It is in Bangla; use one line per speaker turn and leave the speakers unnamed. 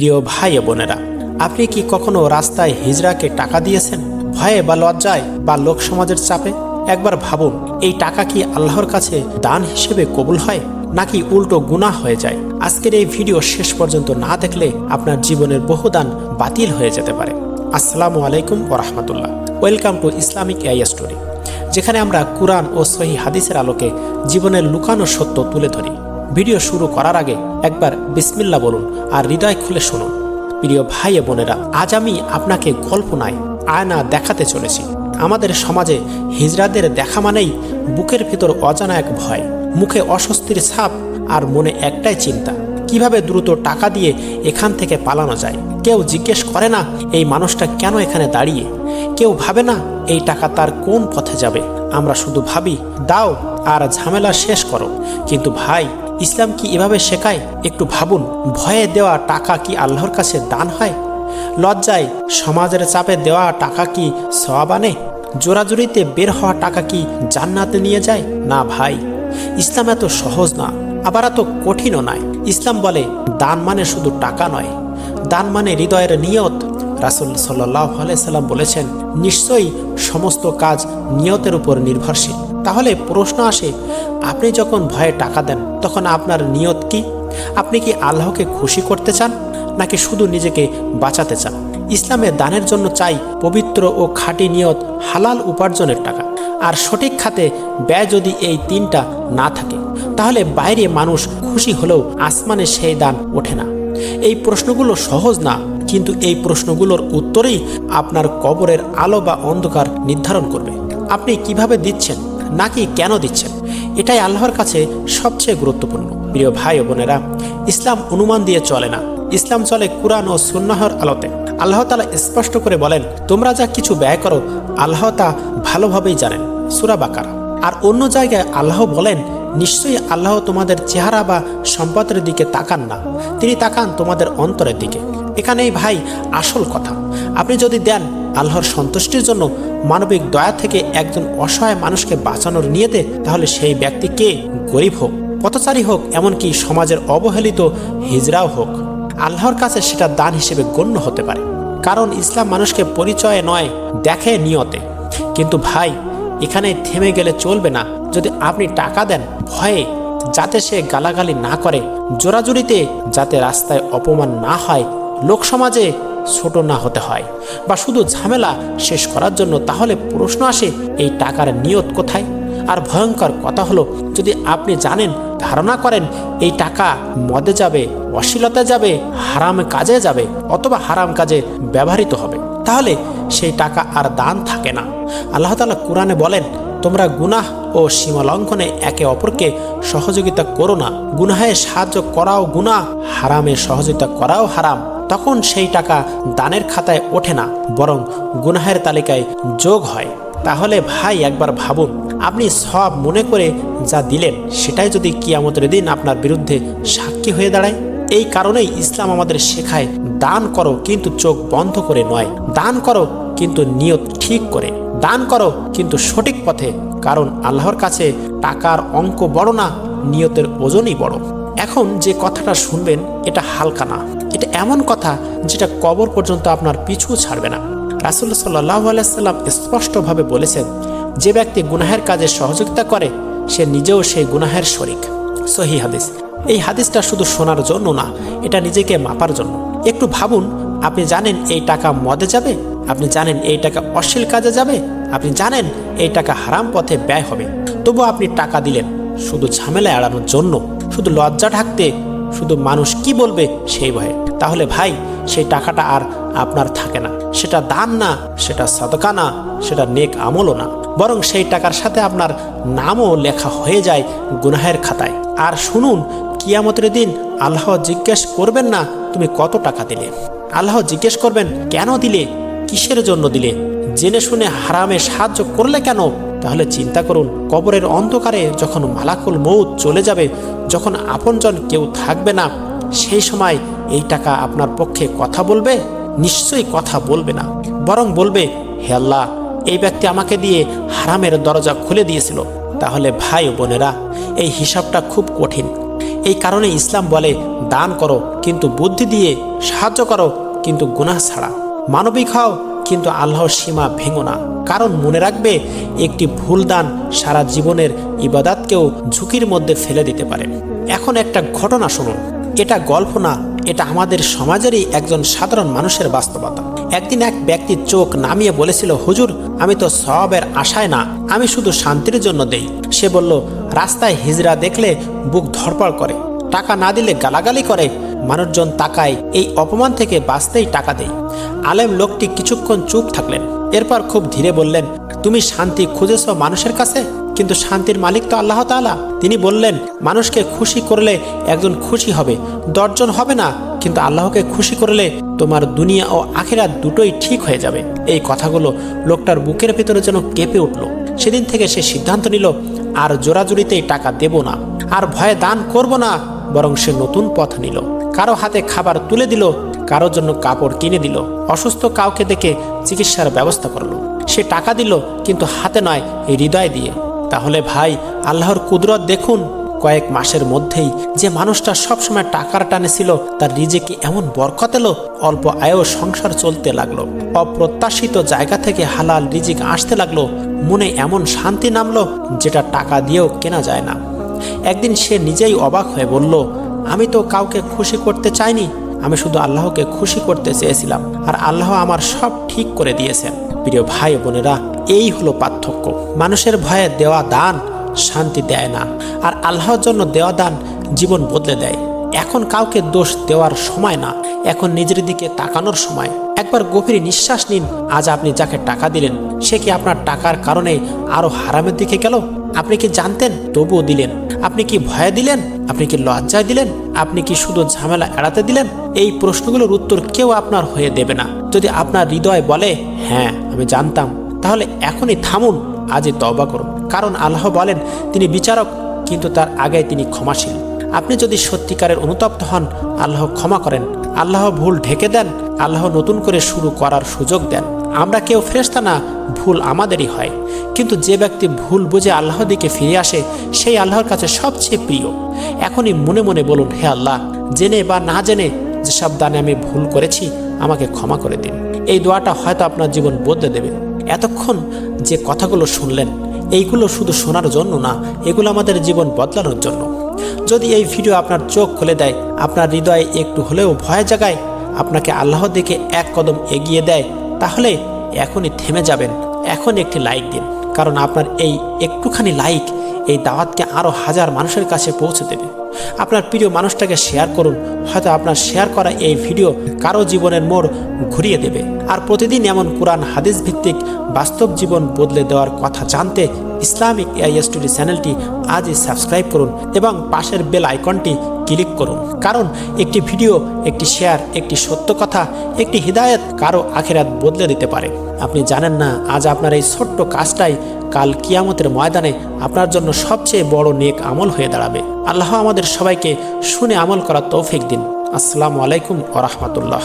প্রিয় ভাই বোনেরা, আপনি কি কখনো রাস্তায় হিজড়াকে টাকা দিয়েছেন? ভয়ে বা লজ্জায় বা লোক সমাজের চাপে? একবার ভাবুন, এই টাকা কি আল্লাহর কাছে দান হিসেবে কবুল হয়, নাকি উল্টো গুনাহ হয়ে যায়? আজকের এই ভিডিও শেষ পর্যন্ত না দেখলে আপনার জীবনের বহু দান বাতিল হয়ে যেতে পারে। আসসালামু আলাইকুম ও রহমতুল্লাহ। Welcome to Islamic AI story, যেখানে আমরা কুরআন ও সহি হাদিসের আলোকে জীবনের লুকানো সত্য তুলে ধরি। ভিডিও শুরু করার আগে একবার বিসমিল্লা বলুন আর হৃদয় খুলে শুনুন। প্রিয় ভাই বোনেরা, আজ আমি আপনাকে কল্পনায় আয়না দেখাতে চলেছি। আমাদের সমাজে হিজড়াদের দেখা মানেই বুকের ভিতর অজানা এক ভয়, মুখে অস্বস্তির ছাপ আর মনে একটাই চিন্তা, কীভাবে দ্রুত টাকা দিয়ে এখান থেকে পালানো যায়? কেউ জিজ্ঞেস করে না, এই মানুষটা কেন এখানে দাঁড়িয়ে? কেউ ভাবে না, এই টাকা তার কোন পথে যাবে? আমরা শুধু ভাবি, দাও আর ঝামেলা শেষ করো। কিন্তু ভাই ইসলাম কি এভাবে শেখায়? একটু ভাবুন, ভয়ে দেওয়া টাকা কি আল্লাহর কাছে দান হয়? লজ্জায় সমাজের চাপে দেওয়া টাকা কি সওয়াব আনে? জোরাজুরিতে বের হওয়া টাকা কি জান্নাতে নিয়ে যায়? না ভাই, ইসলাম এত সহজ না, আবার এত কঠিনও নয়। ইসলাম বলে, দান মানে শুধু টাকা নয়। দান মানে হৃদয়ের নিয়ত। রাসুল সাল্লাহ আলাইসাল্লাম বলেছেন, নিশ্চয়ই সমস্ত কাজ নিয়তের উপর নির্ভরশীল। তাহলে প্রশ্ন আসে, আপনি যখন ভয়ে টাকা দেন, তখন আপনার নিয়ত কি? আপনি কি আল্লাহকে খুশি করতে চান, নাকি শুধু নিজেকে বাঁচাতে চান? ইসলামে দানের জন্য চাই পবিত্র ও খাঁটি নিয়ত, হালাল উপার্জনের টাকা। আর সঠিক খাতে ব্যয় যদি এই তিনটা না থাকে, তাহলে বাইরে মানুষ খুশি হলেও আসমানে সেই দান ওঠে না। এই প্রশ্নগুলো সহজ না, কিন্তু এই প্রশ্নগুলোর উত্তরেই আপনার কবরের আলো বা অন্ধকার নির্ধারণ করবে। আপনি কীভাবে দিচ্ছেন? নাকি কেন দিচ্ছেন? এটাই আল্লাহর কাছে সবচেয়ে গুরুত্বপূর্ণ। প্রিয় ভাই ও বোনেরা, ইসলাম অনুমান দিয়ে চলে না। ইসলাম চলে কুরআন ও সুন্নাহর আলোতে। আল্লাহ তালা স্পষ্ট করে বলেন, তোমরা যা কিছু ব্যয় করো, আল্লাহ তা ভালোভাবেই জানেন। সুরা বাকারা। আর অন্য জায়গায় আল্লাহ বলেন, নিশ্চয়ই আল্লাহ তোমাদের চেহারা বা সম্পদের দিকে তাকান না। তিনি তাকান তোমাদের অন্তরের দিকে। এখানেই ভাই আসল কথা। আপনি যদি দেন আল্লাহর সন্তুষ্টির জন্য মানবিক দয়া থেকে একজন অসহায় মানুষকে বাঁচানোর নিয়েতে, তাহলে সেই ব্যক্তি কে? গরিব হোক, পথচারী হোক, এমনকি সমাজের অবহেলিত হিজরাও হোক। আল্লাহর কাছে সেটা দান হিসেবে গণ্য হতে পারে। কারণ ইসলাম মানুষকে পরিচয়ে নয়, দেখে নিয়তে। কিন্তু ভাই, এখানে থেমে গেলে চলবে না। যদি আপনি টাকা দেন ভয়ে, যাতে সে গালাগালি না করে, জোরাজুরিতে যাতে রাস্তায় অপমান না হয় লোক সমাজে ছোট না হতে হয়। বা শুধু ঝামেলা শেষ করার জন্য তাহলে প্রশ্ন আসে, এই টাকার নিয়ত কোথায়? আর ভয়ঙ্কর কথা হলো, যদি আপনি জানেন, ধারণা করেন, এই টাকা মদে যাবে অশ্লীলতা যাবে, হারাম কাজে যাবে, অথবা হারাম কাজে ব্যবহৃত হবে, তাহলে সেই টাকা আর দান থাকে না। আল্লাহ তালা কোরআনে বলেন, তোমরা গুনাহ ও সীমালঙ্ঘনে একে অপরকে সহযোগিতা করো না। গুনাহে সাহায্য করাও গুনাহ, হারামে সহযোগিতা করাও হারাম। তখন সেই টাকা দানের খাতায় ওঠে না, বরং গুনাহের তালিকায় যোগ হয়। তাহলে ভাই, একবার ভাবুন, আপনি সব মনে করে যা দিলেন, সেটাই যদি কিয়ামতের দিন আপনার বিরুদ্ধে সাক্ষী হয়ে দাঁড়ায়। এই কারণেই ইসলাম আমাদের শেখায়, দান করো কিন্তু চোখ বন্ধ করে নয়, দান করো কিন্তু নিয়ত ঠিক করে, দান করো কিন্তু সঠিক পথে, কারণ আল্লাহর কাছে টাকার অঙ্ক বড় না, নিয়তের ওজনই বড়। এখন যে কথাটা শুনবেন, এটা হালকা না। এটা এমন কথা যেটা কবর পর্যন্ত আপনার পিছু ছাড়বে না। রাসুল সাল্লাহ আলাইসাল্লাম স্পষ্টভাবে বলেছেন, যে ব্যক্তি গুনাহের কাজে সহযোগিতা করে, সে নিজেও সেই গুনাহের শরিক। সহি হাদিস। এই হাদিসটা শুধু শোনার জন্য না, এটা নিজেকে মাপার জন্য। একটু ভাবুন, আপনি জানেন এই টাকা মদে যাবে? আপনি জানেন এই টাকা অশ্লীল কাজে যাবে? আপনি জানেন এই টাকা হারাম পথে ব্যয় হবে। তবু আপনি টাকা দিলেন, শুধু ঝামেলা এড়ানোর জন্য, শুধু লজ্জা ঢাকতে, শুধু মানুষ কি বলবে সেই ভয়ে। তাহলে ভাই, সেই টাকাটা আর আপনার থাকে না। সেটা দান না, সেটা সদকা না, সেটা নেক আমলও না। বরং সেই টাকার সাথে আপনার নামও লেখা হয়ে যায় গুনাহের খাতায়। আর শুনুন, কিয়ামতের দিন আল্লাহ জিজ্ঞেস করবেন না, তুমি কত টাকা দিলে? আল্লাহ জিজ্ঞেস করবেন, কেন দিলে? কিসের জন্য দিলে? জেনে শুনে হারামে সাহায্য করলে কেন? তাহলে চিন্তা করুন, কবরের অন্ধকারে যখন মালাকুল মৌত চলে যাবে, যখন আপনজন কেউ থাকবে না, সেই সময় এই টাকা আপনার পক্ষে কথা বলবে? নিশ্চয়ই কথা বলবে না। বরং বলবে, হে আল্লাহ, এই ব্যক্তি আমাকে দিয়ে হারামের দরজা খুলে দিয়েছিল। তাহলে ভাই ও বোনেরা, এই হিসাবটা খুব কঠিন। এই কারণে ইসলাম বলে, দান করো, কিন্তু বুদ্ধি দিয়ে সাহায্য করো, কিন্তু গুনাহ ছাড়া। মানবিক হও, কিন্তু আল্লাহর সীমা ভেঙো না। কারণ মনে রাখবে, একটি ভুল দান সারা জীবনের ইবাদাতকেও ঝুঁকির মধ্যে ফেলে দিতে পারে। এখন একটা ঘটনা শুনুন। এটা গল্প না এটা আমাদের সমাজেরই একজন সাধারণ মানুষের বাস্তবতা। একদিন এক ব্যক্তি চোখ নামিয়ে বলেছিল, হুজুর, আমি তো সবের আশায় না, আমি শুধু শান্তির জন্য দেই। সে বলল, রাস্তায় হিজড়া দেখলে বুক ধরপড় করে, টাকা না দিলে গালাগালি করে, মানুষজন তাকায়, এই অপমান থেকে বাঁচতেই টাকা দেয়। আলেম লোকটি কিছুক্ষণ চুপ থাকলেন, এরপর খুব ধীরে বললেন, তুমি শান্তি খুঁজেছ মানুষের কাছে? কিন্তু শান্তির মালিক তো আল্লাহ তাআলা। তিনি বললেন, মানুষকে খুশি করলে একজন খুশি হবে, দশজন হবে না, কিন্তু আল্লাহকে খুশি করলে তোমার দুনিয়া ও আখেরা দুটোই ঠিক হয়ে যাবে। এই কথাগুলো লোকটার বুকের ভেতরে যেন কেঁপে উঠল। সেদিন থেকে সে সিদ্ধান্ত নিল, আর জোরাজুরিতেই টাকা দেব না, আর ভয়ে দান করব না। বরং সে নতুন পথ নিল। কারও হাতে খাবার তুলে দিল, কারোর জন্য কাপড় কিনে দিল, অসুস্থ কাউকে দেখে চিকিৎসার ব্যবস্থা করল। সে টাকা দিল, কিন্তু হাতে নয়, হৃদয় দিয়ে। তাহলে ভাই, আল্লাহর কুদরত দেখুন। কয়েক মাসের মধ্যেই যে মানুষটা সবসময় টাকার টানে ছিল, তার রিজেকে এমন বরকত এলো, অল্প আয়ও সংসার চলতে লাগল। অপ্রত্যাশিত জায়গা থেকে হালাল রিজিক আসতে লাগল, মনে এমন শান্তি নামলো, যেটা টাকা দিয়েও কেনা যায় না। একদিন সে নিজেই অবাক হয়ে বলল, আমি তো কাউকে খুশি করতে চাইনি, আমি শুধু আল্লাহকে খুশি করতে চেয়েছিলাম, আর আল্লাহ আমার সব ঠিক করে দিয়েছেন। প্রিয় ভাই বোনেরা, এই হলো পার্থক্য। মানুষের ভয়ে দেওয়া দান শান্তি দেয় না, আর আল্লাহর জন্য দেওয়া দান জীবন বদলে দেয়। এখন কাউকে দোষ দেওয়ার সময় না, এখন নিজের দিকে তাকানোর সময়। একবার গভীর নিঃশ্বাস নিন, আজ আপনি যাকে টাকা দিলেন, সে কি আপনার টাকার কারণে আরও হারামের দিকে গেল? আপনি কি জানতেন, তবুও দিলেন। আপনি কি ভয়ে দিলেন? আপনি কি লজ্জায় দিলেন? আপনি কি শুধু ঝামেলা এড়াতে দিলেন? এই প্রশ্নগুলোর উত্তর কেউ আপনার হয়ে দেবে না। যদি আপনার হৃদয় বলে হ্যাঁ আমি জানতাম, তাহলে এখনই থামুন, আজই তবা করুন। কারণ আল্লাহ বলেন, তিনি বিচারক, কিন্তু তার আগে তিনি ক্ষমাশীল। আপনি যদি সত্যিকারের অনুতপ্ত হন, আল্লাহ ক্ষমা করেন। আল্লাহ ভুল ঢেকে দেন, আল্লাহ নতুন করে শুরু করার সুযোগ দেন। আমরা কেউ ফেরস্তা না, ভুল আমাদেরই হয়। কিন্তু যে ব্যক্তি ভুল বুঝে আল্লাহ দিকে ফিরে আসে, সেই আল্লাহর কাছে সবচেয়ে প্রিয়। এখনই মনে মনে বলুন, হে আল্লাহ, জেনে বা না জেনে যেসব দানে আমি ভুল করেছি, আমাকে ক্ষমা করে দিন। এই দোয়াটা হয়তো আপনার জীবন বদলে দেবে। এতক্ষণ যে কথাগুলো শুনলেন, এইগুলো শুধু শোনার জন্য না, এগুলো আমাদের জীবন বদলানোর জন্য। যদি এই ভিডিও আপনার চোখ খুলে দেয়, আপনার হৃদয়ে একটু হলেও ভয় জাগায়, আপনাকে আল্লাহর দেখে এক কদম এগিয়ে দেয়, তাহলে এখনই থেমে যাবেন, এখন একটি লাইক দিন। কারণ আপনার এই একটুখানি লাইক এই দাওয়াতকে আরও হাজার মানুষের কাছে পৌঁছে দেবে। আপনার প্রিয় মানুষটাকে শেয়ার করুন, হয়তো আপনার শেয়ার করা এই ভিডিও কারও জীবনের মোড় ঘুরিয়ে দেবে। আর প্রতিদিন এমন কোরআন, হাদিস ভিত্তিক বাস্তব জীবন বদলে দেওয়ার কথা জানতে ইসলামিক এআইএসটিডি চ্যানেলটি আজই সাবস্ক্রাইব করুন এবং পাশের বেল আইকনটি ক্লিক করুন। কারণ একটি ভিডিও, একটি শেয়ার, একটি সত্য কথা, একটি হৃদায়ত কারও আখেরাত বদলে দিতে পারে। আপনি জানেন না, আজ আপনার এই ছোট্ট কাজটাই কাল কিয়ামতের ময়দানে আপনার জন্য সবচেয়ে বড় নেক আমল হয়ে দাঁড়াবে। আল্লাহ আমাদের সবাইকে শুনে আমল করার তৌফিক দিন। আসসালামু আলাইকুম ও রহমতুল্লাহ।